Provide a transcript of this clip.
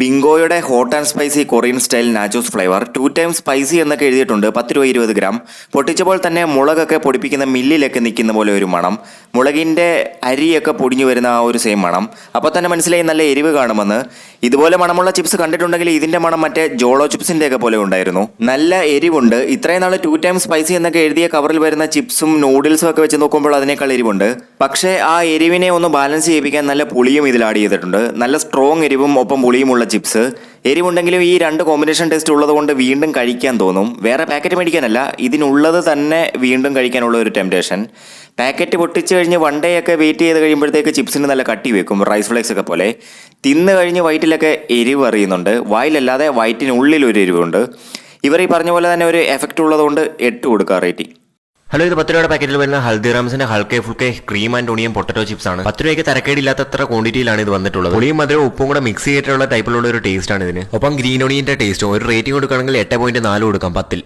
ബിങ്കോയുടെ hot and spicy Korean style nachos flavour two time spicy എന്നൊക്കെ എഴുതിയിട്ടുണ്ട് പത്ത് രൂപ ഇരുപത് ഗ്രാം. പൊട്ടിച്ചപ്പോൾ തന്നെ മുളകൊക്കെ പൊടിപ്പിക്കുന്ന മില്ലിലൊക്കെ നിൽക്കുന്ന പോലെ ഒരു മണം. മുളകിന്റെ അരിയൊക്കെ പൊടിഞ്ഞു വരുന്ന ആ ഒരു സെയിം മണം. അപ്പോൾ തന്നെ മനസ്സിലായി നല്ല എരിവ് കാണുമെന്ന്. ഇതുപോലെ മണമുള്ള ചിപ്സ് കണ്ടിട്ടുണ്ടെങ്കിൽ ഇതിന്റെ മണം മറ്റേ ജോളോ ചിപ്സിന്റെ ഒക്കെ പോലെ ഉണ്ടായിരുന്നു. നല്ല എരിവുണ്ട്. ഇത്രയും നാൾ ടു ടൈം സ്പൈസി എന്നൊക്കെ എഴുതിയ കവറിൽ വരുന്ന ചിപ്സും നൂഡിൽസും ഒക്കെ വെച്ച് നോക്കുമ്പോൾ അതിനേക്കാൾ എരിവുണ്ട്. പക്ഷേ ആ എരിവിനെ ഒന്ന് ബാലൻസ് ചെയ്യിപ്പിക്കാൻ നല്ല പുളിയും ഇതിൽ ആഡ് ചെയ്തിട്ടുണ്ട്. നല്ല സ്ട്രോങ് എരിവും ഒപ്പം പുളിയുമുള്ള ചിപ്സ്. എരിവുണ്ടെങ്കിലും ഈ രണ്ട് കോമ്പിനേഷൻ ടെസ്റ്റ് ഉള്ളത് കൊണ്ട് വീണ്ടും കഴിക്കാൻ തോന്നും. വേറെ പാക്കറ്റ് മേടിക്കാനല്ല ഇതിനുള്ളത് തന്നെ വീണ്ടും കഴിക്കാനുള്ള ഒരു ടെംപ്ടേഷൻ പാക്കറ്റ് പൊട്ടിച്ച് കഴിഞ്ഞ് വൺ ഡേ ഒക്കെ വെയിറ്റ് ചെയ്ത് കഴിയുമ്പോഴത്തേക്ക് ചിപ്സിന് നല്ല കട്ടി വെക്കും റൈസ് ഫ്ലേക്സ് ഒക്കെ പോലെ. തിന്ന് കഴിഞ്ഞ് വയറ്റിലൊക്കെ എരിവ് അറിയുന്നുണ്ട്. വായിലല്ലാതെ വയറ്റിനുള്ളിൽ ഒരു എരിവുണ്ട്. ഇവർ ഈ പറഞ്ഞ പോലെ തന്നെ ഒരു എഫക്റ്റ് ഉള്ളതുകൊണ്ട് എട്ട് കൊടുക്കുക റേറ്റിംഗ് ഹലോ ഇത് പത്ത് രൂപയുടെ പാക്കറ്റിൽ വരുന്ന ഹൽദിറാംസിന്റെ ഹൽക്കെ ഫുൾക്കെ ക്രീം ആൻഡ് ഒണിയും പൊട്ടറ്റോ ചിപ്സ് ആണ്. പത്ത് രൂപയ്ക്ക് തരക്കേടില്ലാത്തത്ര ക്വാണ്ടിറ്റിയിലാണ് ഇത് വന്നിട്ടുള്ളത്. ഒളിയും മധുരവും ഉപ്പും കൂടെ മിക്സ് ചെയ്തിട്ടുള്ള ടൈപ്പിലുള്ള ഒരു ടേസ്റ്റ് ആണ് ഇതിന്. ഒപ്പം ഗ്രീൻ ഒണിയന്റെ ടേസ്റ്റും ഒരു റേറ്റിംഗ് കൊടുക്കുകയാണെങ്കിൽ എട്ട് പോയിന്റ് നാല് കൊടുക്കാം പത്തിൽ.